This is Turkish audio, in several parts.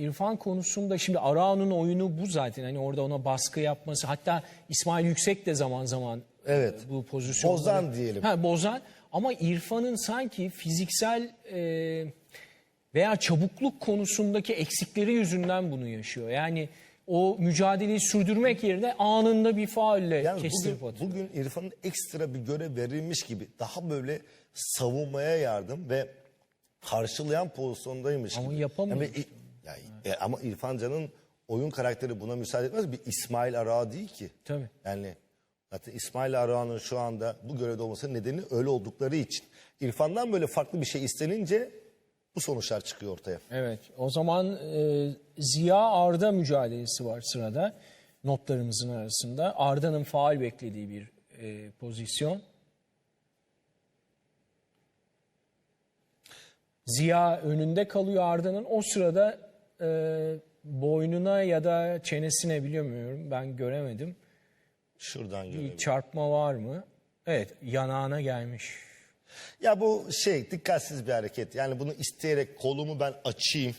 İrfan konusunda şimdi Arao'nun oyunu bu zaten. Hani orada ona baskı yapması. Hatta İsmail Yüksek de zaman zaman Evet. e, bu pozisyonları. Bozan diyelim. Ha, bozan. Ama İrfan'ın sanki fiziksel e, veya çabukluk konusundaki eksikleri yüzünden bunu yaşıyor. Yani o mücadeleyi sürdürmek yerine anında bir faulle Yani kestirip bugün, atıyor. bugün İrfan'ın ekstra bir görev verilmiş gibi daha böyle savunmaya yardım ve karşılayan pozisyondaymış Ama gibi. yapamıyor. Yani, İ- ya, e, ama İrfan Can'ın oyun karakteri buna müsaade etmez. Bir İsmail Ara değil ki. Tabii. Yani zaten İsmail Ara'nın şu anda bu görevde olmasının nedeni öyle oldukları için. İrfan'dan böyle farklı bir şey istenince bu sonuçlar çıkıyor ortaya. Evet. O zaman e, Ziya Arda mücadelesi var sırada. Notlarımızın arasında. Arda'nın faal beklediği bir e, pozisyon. Ziya önünde kalıyor Arda'nın. O sırada e, boynuna ya da çenesine bilmiyorum. Ben göremedim. Şuradan Bir çarpma var mı? Evet yanağına gelmiş. Ya bu şey dikkatsiz bir hareket. Yani bunu isteyerek kolumu ben açayım.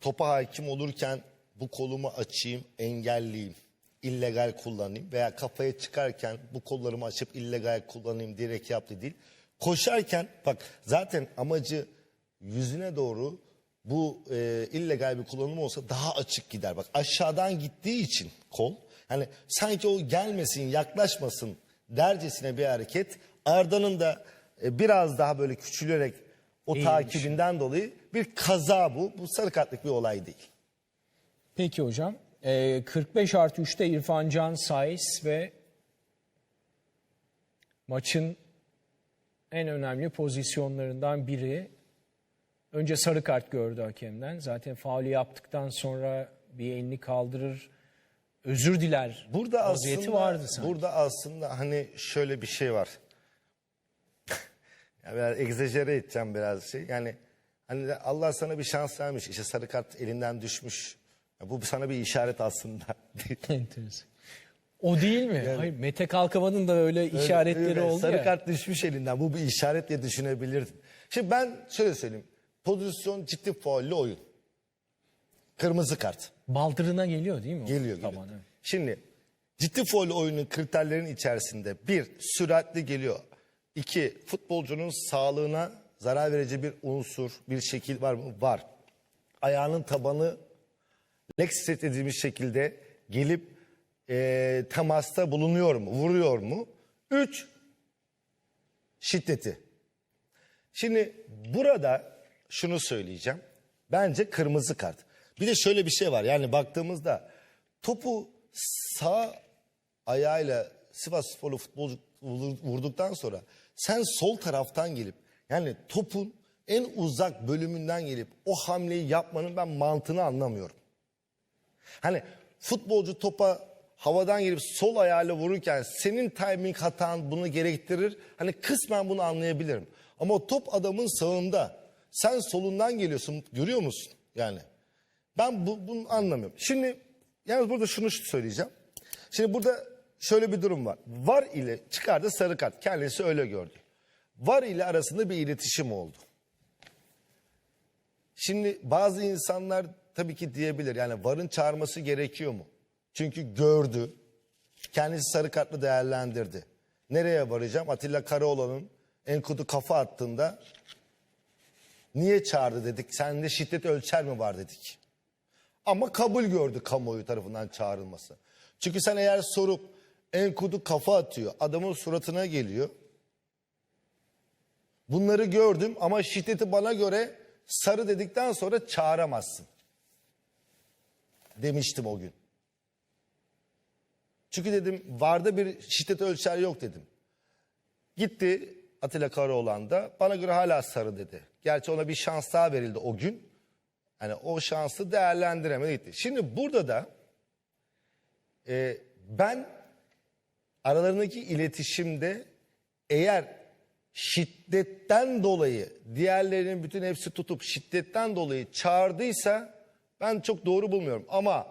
Topa hakim olurken bu kolumu açayım, engelleyeyim. illegal kullanayım veya kafaya çıkarken bu kollarımı açıp illegal kullanayım diyerek yaptı değil. Koşarken bak zaten amacı yüzüne doğru bu e, illegal bir kullanım olsa daha açık gider. Bak aşağıdan gittiği için kol hani sanki o gelmesin yaklaşmasın dercesine bir hareket. Arda'nın da e, biraz daha böyle küçülerek o Eğilmiş. takibinden dolayı bir kaza bu. Bu sarı kartlık bir olay değil. Peki hocam. Ee, 45 artı 3'te İrfan Can Saiz ve maçın en önemli pozisyonlarından biri. Önce sarı kart gördü hakemden. Zaten faulü yaptıktan sonra bir elini kaldırır, özür diler. Burada vaziyeti aslında vardı sanki. burada aslında hani şöyle bir şey var. ya biraz egzajere edeceğim biraz şey. Yani hani Allah sana bir şans vermiş. İşte sarı kart elinden düşmüş. Ya bu sana bir işaret aslında. Enteresan. O değil mi? Hayır, Mete Kalkavan'ın da öyle işaretleri Öyle, oldu Sarı ya. kart düşmüş elinden. Bu bir işaret diye düşünebilirdin. Şimdi ben şöyle söyleyeyim. Pozisyon ciddi faullü oyun. Kırmızı kart. Baldırına geliyor değil mi? o? Geliyor geliyor. Tamam, evet. Şimdi ciddi foul oyunun kriterlerinin içerisinde bir süratli geliyor. İki futbolcunun sağlığına zarar verici bir unsur, bir şekil var mı? Var. Ayağının tabanı lekset edilmiş şekilde gelip eee, temasta bulunuyor mu, vuruyor mu? Üç, şiddeti. Şimdi burada şunu söyleyeceğim. Bence kırmızı kart. Bir de şöyle bir şey var. Yani baktığımızda topu sağ ayağıyla Sivas Sporlu futbolcu vurduktan sonra sen sol taraftan gelip yani topun en uzak bölümünden gelip o hamleyi yapmanın ben mantığını anlamıyorum. Hani futbolcu topa havadan gelip sol ayağıyla vururken senin timing hatan bunu gerektirir. Hani kısmen bunu anlayabilirim. Ama top adamın sağında. Sen solundan geliyorsun. Görüyor musun? Yani ben bu, bunu anlamıyorum. Şimdi yalnız burada şunu söyleyeceğim. Şimdi burada şöyle bir durum var. Var ile çıkardı sarı kart. Kendisi öyle gördü. Var ile arasında bir iletişim oldu. Şimdi bazı insanlar tabii ki diyebilir yani varın çağırması gerekiyor mu? Çünkü gördü, kendisi sarı kartlı değerlendirdi. Nereye varacağım? Atilla Karaoğlan'ın Enkudu kafa attığında niye çağırdı dedik. Sende şiddet ölçer mi var dedik. Ama kabul gördü kamuoyu tarafından çağrılması. Çünkü sen eğer sorup Enkudu kafa atıyor, adamın suratına geliyor. Bunları gördüm ama şiddeti bana göre sarı dedikten sonra çağıramazsın. Demiştim o gün. Çünkü dedim varda bir şiddet ölçer yok dedim. Gitti Atilla Karaoğlan da bana göre hala sarı dedi. Gerçi ona bir şans daha verildi o gün. Hani o şansı değerlendiremedi. Şimdi burada da e, ben aralarındaki iletişimde eğer şiddetten dolayı diğerlerinin bütün hepsi tutup şiddetten dolayı çağırdıysa ben çok doğru bulmuyorum. Ama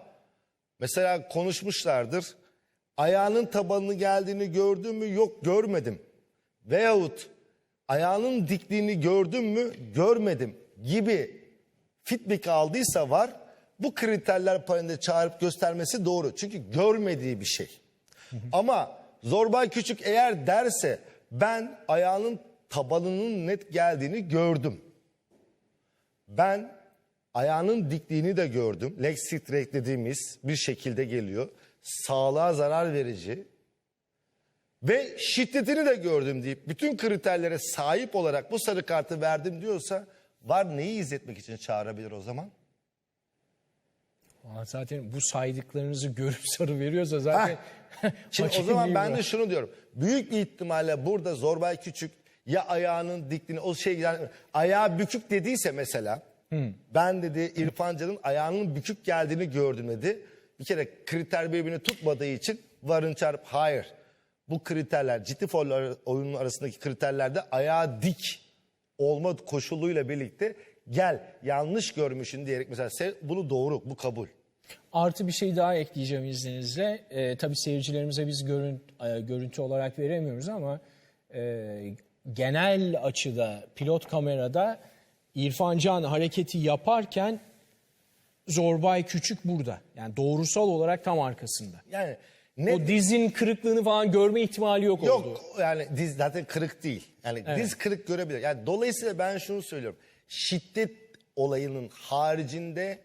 mesela konuşmuşlardır. Ayağının tabanını geldiğini gördün mü? Yok görmedim. Veyahut ayağının dikliğini gördün mü? Görmedim gibi feedback aldıysa var. Bu kriterler paralelinde çağırıp göstermesi doğru. Çünkü görmediği bir şey. Ama Zorbay Küçük eğer derse ben ayağının tabanının net geldiğini gördüm. Ben ayağının dikliğini de gördüm. Leg straight dediğimiz bir şekilde geliyor. Sağlığa zarar verici. Ve şiddetini de gördüm deyip bütün kriterlere sahip olarak bu sarı kartı verdim diyorsa var neyi izletmek için çağırabilir o zaman? Aa, Zaten bu saydıklarınızı görüp sarı veriyorsa zaten... Şimdi o zaman ben de şunu diyorum. Büyük bir ihtimalle burada Zorbay Küçük ya ayağının dikliğini o şey yani ayağı bükük dediyse mesela ben dedi İrfan Can'ın ayağının bükük geldiğini gördüm dedi. Bir kere kriter birbirini tutmadığı için varın çarp hayır. Bu kriterler ciddi foul oyunun arasındaki kriterlerde ayağı dik olma koşuluyla birlikte gel yanlış görmüşsün diyerek mesela se- bunu doğru bu kabul. Artı bir şey daha ekleyeceğim izninizle. Ee, tabii seyircilerimize biz görün, e, görüntü olarak veremiyoruz ama e, genel açıda pilot kamerada İrfan Can hareketi yaparken Zorbay Küçük burada. Yani doğrusal olarak tam arkasında. Yani ne O dizin kırıklığını falan görme ihtimali yok, oldu. Yok yani diz zaten kırık değil. Yani diz kırık görebilir. Yani dolayısıyla ben şunu söylüyorum. Şiddet olayının haricinde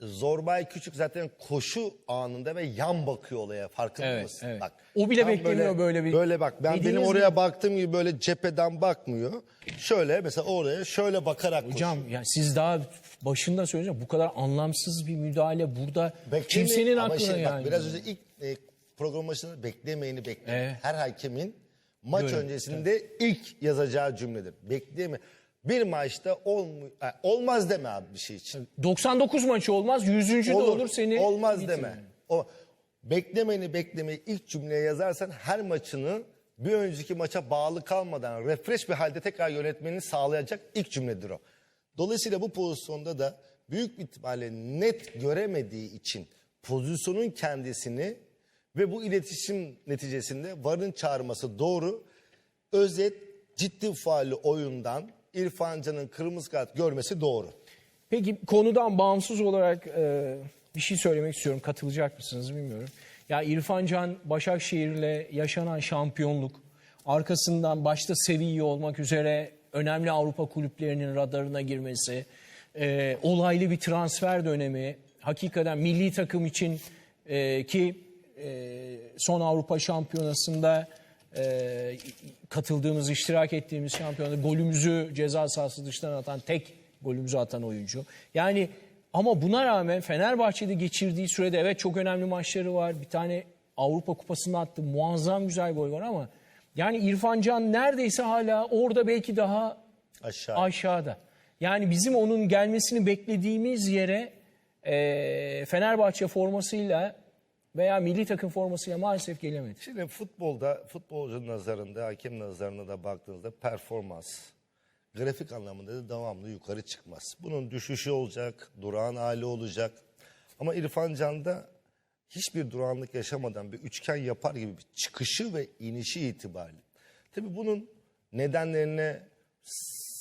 Zorbay Küçük zaten koşu anında ve yan bakıyor olaya farkında Evet, mısın? evet. Bak. O bile beklemiyor böyle bir- Böyle bak ben benim oraya gibi. baktığım gibi böyle cepheden bakmıyor. Şöyle mesela oraya şöyle bakarak koşuyor. Hocam yani siz daha başında söyleyeceğim bu kadar anlamsız bir müdahale burada Beklemeyin- kimsenin ama aklına şimdi bak, yani. biraz önce ilk e, program başında beklemeyeni bekleyin. Evet. Her hakemin maç Görün, öncesinde ilk yazacağı cümledir. Bekleme. Bir maçta olmu- ha, olmaz deme abi bir şey için. 99 maçı olmaz 100. de olur seni Olmaz deme. O beklemeni beklemeyi ilk cümleye yazarsan her maçını bir önceki maça bağlı kalmadan refresh bir halde tekrar yönetmeni sağlayacak ilk cümledir o. Dolayısıyla bu pozisyonda da büyük bir ihtimalle net göremediği için pozisyonun kendisini ve bu iletişim neticesinde varın çağırması doğru. Özet ciddi faali oyundan İrfan Can'ın kırmızı kart görmesi doğru. Peki konudan bağımsız olarak e, bir şey söylemek istiyorum. Katılacak mısınız bilmiyorum. Ya İrfan Can Başakşehir'le yaşanan şampiyonluk arkasından başta Sevilla olmak üzere önemli Avrupa kulüplerinin radarına girmesi, e, olaylı bir transfer dönemi, hakikaten milli takım için e, ki e, son Avrupa Şampiyonası'nda e, katıldığımız, iştirak ettiğimiz şampiyonada golümüzü ceza sahası dışından atan tek golümüzü atan oyuncu. Yani ama buna rağmen Fenerbahçe'de geçirdiği sürede evet çok önemli maçları var. Bir tane Avrupa Kupası'nda attı. Muazzam güzel gol var ama yani İrfan Can neredeyse hala orada belki daha Aşağı. aşağıda. Yani bizim onun gelmesini beklediğimiz yere e, Fenerbahçe formasıyla veya milli takım formasıyla maalesef gelemedi. Şimdi futbolda, futbolcu nazarında, hakem nazarında da baktığınızda performans, grafik anlamında da devamlı yukarı çıkmaz. Bunun düşüşü olacak, durağan hali olacak. Ama İrfan Can'da hiçbir durağanlık yaşamadan bir üçgen yapar gibi bir çıkışı ve inişi itibariyle. Tabii bunun nedenlerine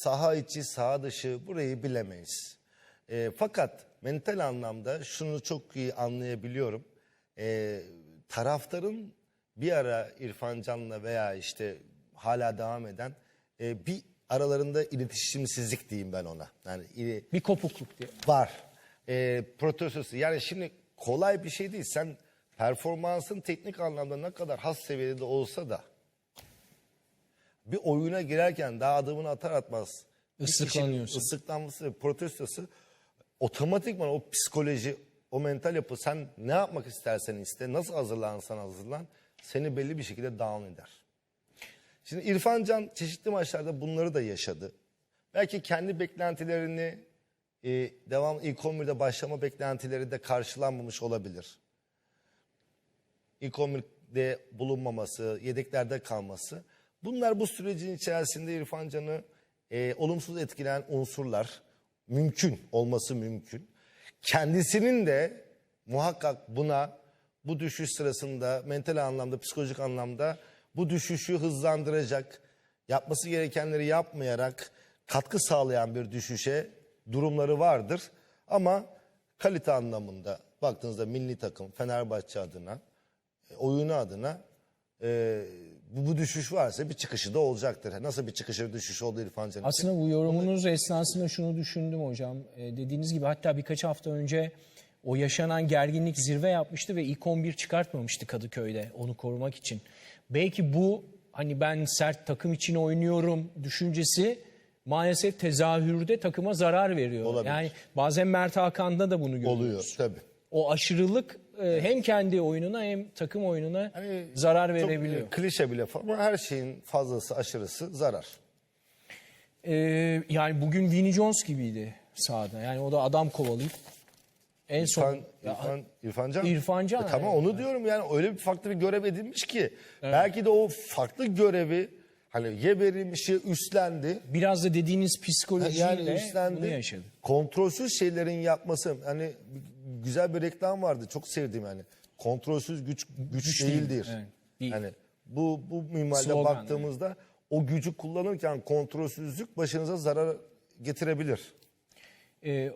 saha içi, saha dışı burayı bilemeyiz. E, fakat mental anlamda şunu çok iyi anlayabiliyorum. E, taraftarın bir ara İrfan Can'la veya işte hala devam eden e, bir aralarında iletişimsizlik diyeyim ben ona. Yani ili- Bir kopukluk diye. var. E, protestosu. Yani şimdi kolay bir şey değil. Sen performansın teknik anlamda ne kadar has seviyede de olsa da bir oyuna girerken daha adımını atar atmaz bir kişinin Islıklanıyorsun. ıslıklanması ve protestosu otomatikman o psikoloji, o mental yapı sen ne yapmak istersen iste, nasıl hazırlansan hazırlan seni belli bir şekilde down eder. Şimdi İrfan Can çeşitli maçlarda bunları da yaşadı. Belki kendi beklentilerini e, devam ilk 11'de başlama beklentileri de karşılanmamış olabilir. İlk 11'de bulunmaması, yedeklerde kalması. Bunlar bu sürecin içerisinde İrfan Can'ı e, olumsuz etkileyen unsurlar. Mümkün, olması mümkün. Kendisinin de muhakkak buna bu düşüş sırasında mental anlamda, psikolojik anlamda bu düşüşü hızlandıracak, yapması gerekenleri yapmayarak katkı sağlayan bir düşüşe durumları vardır. Ama kalite anlamında baktığınızda milli takım Fenerbahçe adına, e, oyunu adına e, bu, bu düşüş varsa bir çıkışı da olacaktır. Nasıl bir çıkışı düşüş oldu İrfan Can'ın? Aslında bu yorumunuz esnasında şunu düşündüm hocam. Ee, dediğiniz gibi hatta birkaç hafta önce o yaşanan gerginlik zirve yapmıştı ve ilk 11 çıkartmamıştı Kadıköy'de onu korumak için. Belki bu hani ben sert takım için oynuyorum düşüncesi maalesef tezahürde takıma zarar veriyor. Olabilir. Yani bazen Mert Hakan'da da bunu görüyoruz. Oluyor tabii. O aşırılık e, hem kendi oyununa hem takım oyununa Hani zarar çok, verebiliyor. e, klişe bir laf ama her şeyin fazlası aşırısı zarar. Ee, yani bugün Vinnie Jones gibiydi sahada. Yani o da adam kovalayıp en son İrfan, İrfan, İrfan Can. İrfan Can, E tamam evet. onu diyorum yani öyle bir farklı bir görev edinmiş ki. Belki de o farklı görevi hani ye verilmiş ya üstlendi. biraz da dediğiniz psikolojiyle Yani üstlendi. bunu yaşadı. Kontrolsüz şeylerin yapması hani güzel bir reklam vardı çok sevdim yani. Kontrolsüz güç güç, değil, değildir. evet, değil. Yani bu bu minvalde Slogan, baktığımızda o gücü kullanırken kontrolsüzlük başınıza zarar getirebilir. Ee,